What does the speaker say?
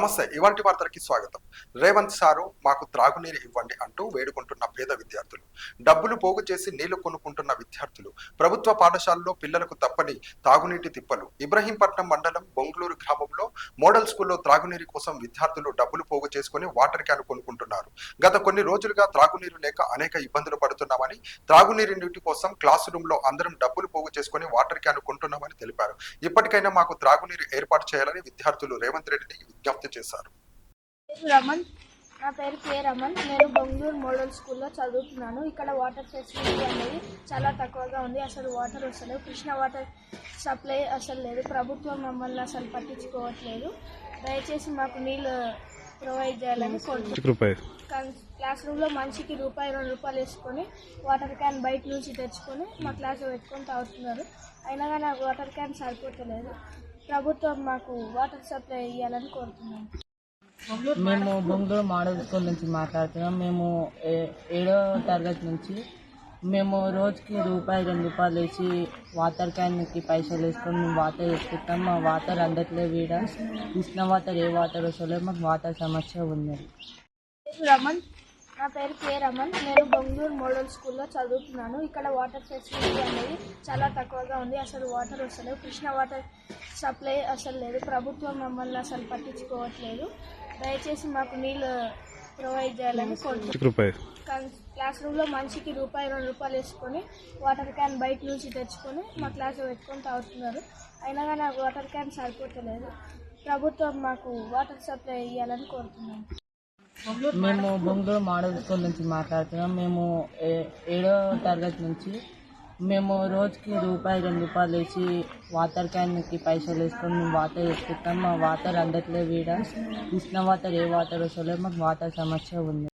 నమస్తే ఇవంటి వార్తలకి స్వాగతం. రేవంత్ సారు మాకు త్రాగునీరు ఇవ్వండి అంటూ వేడుకుంటున్న పేద విద్యార్థులు. డబ్బులు పోగు చేసి నీళ్ళు కొనుక్కుంటున్న విద్యార్థులు. ప్రభుత్వ పాఠశాలలో పిల్లలకు తప్పని తాగునీటి తిప్పలు. ఇబ్రహీంపట్నం మండలం బొంగళూరు గ్రామంలో మోడల్ స్కూల్లో త్రాగునీరు కోసం విద్యార్థులు డబ్బులు పోగు చేసుకుని వాటర్ క్యాన్ కొనుక్కుంటున్నారు. గత కొన్ని రోజులుగా త్రాగునీరు లేక అనేక ఇబ్బందులు పడుతున్నామని త్రాగునీరు నీటి కోసం క్లాస్ రూమ్లో అందరం డబ్బులు పోగు చేసుకుని వాటర్ క్యాన్ కొంటున్నామని తెలిపారు. ఇప్పటికైనా మాకు త్రాగునీరు ఏర్పాటు చేయాలని విద్యార్థులు రేవంత్ రెడ్డిని విజ్ఞప్తి చేశారు. రమణ్ నా పేరు కే రమణ్ నేను బొంగళూరు మోడల్ స్కూల్లో చదువుతున్నాను. ఇక్కడ వాటర్ ఫెసిలిటీ అనేది చాలా తక్కువగా ఉంది. అసలు వాటర్ వస్తలేవు కృష్ణ వాటర్ సప్లై అసలు లేదు. ప్రభుత్వం మమ్మల్ని అసలు పట్టించుకోవట్లేదు. దయచేసి మాకు నీళ్ళు ప్రొవైడ్ చేయాలని కోరుతున్నాను క్లాస్ రూమ్లో మనిషికి రూపాయి రెండు రూపాయలు వేసుకొని వాటర్ క్యాన్ బయట నుంచి తెచ్చుకొని మా క్లాస్లో పెట్టుకొని తాగుతున్నారు. అయినా కానీ నాకు వాటర్ క్యాన్ సరిపోతలేదు. ప్రభుత్వం మాకు వాటర్ సప్లై ఇవ్వాలని కోరుతున్నాను మేము బొంగళూరు మోడల్ స్కూల్ నుంచి మాట్లాడుతున్నాం. మేము ఏడో తరగతి నుంచి మేము రోజుకి రూపాయి రెండు రూపాయలు వేసి వాటర్ క్యాన్కి పైసలు వేసుకొని మేము వాటర్ వేసుకుంటాం మా వాటర్ అందట్లేదు వీడ. కృష్ణ వాటర్ ఏ వాటర్ వస్తలేదు మాకు వాటర్ సమస్య ఉన్నది. రమణ్ నా పేరు కే రమణ్ నేను బొంగళూరు మోడల్ స్కూల్లో చదువుతున్నాను. ఇక్కడ వాటర్ ఫెసిలిటీ అనేది చాలా తక్కువగా ఉంది. అసలు వాటర్ వస్తలేవు కృష్ణ వాటర్ సప్లై అసలు లేదు. ప్రభుత్వం మమ్మల్ని అసలు పట్టించుకోవట్లేదు. దయచేసి మాకు నీళ్ళు ప్రొవైడ్ చేయాలని కోరుతున్నాను క్లాస్ రూమ్లో మనిషికి రూపాయి రెండు రూపాయలు వేసుకొని వాటర్ క్యాన్ బయట నుంచి తెచ్చుకొని మా క్లాస్లో పెట్టుకొని తాగుతున్నారు. అయినా కానీ నాకు వాటర్ క్యాన్ సరిపోతలేదు. ప్రభుత్వం మాకు వాటర్ సప్లై ఇవ్వాలని కోరుతున్నాను మేము బొంగళూరు మోడల్ స్కూల్ నుంచి మాట్లాడుతున్నాం. మేము ఏ- ఏడో తరగతి నుంచి మేము రోజుకి రూపాయి రెండు రూపాయలు వేసి వాటర్ క్యాన్కి పైసలు వేసుకొని మేము వాటర్ వేసుకుంటాం మా వాటర్ అందట్లేదు వీడ కృష్ణ వాటర్ ఏ వాటర్ వస్తలేదు మాకు వాటర్ సమస్య ఉంది.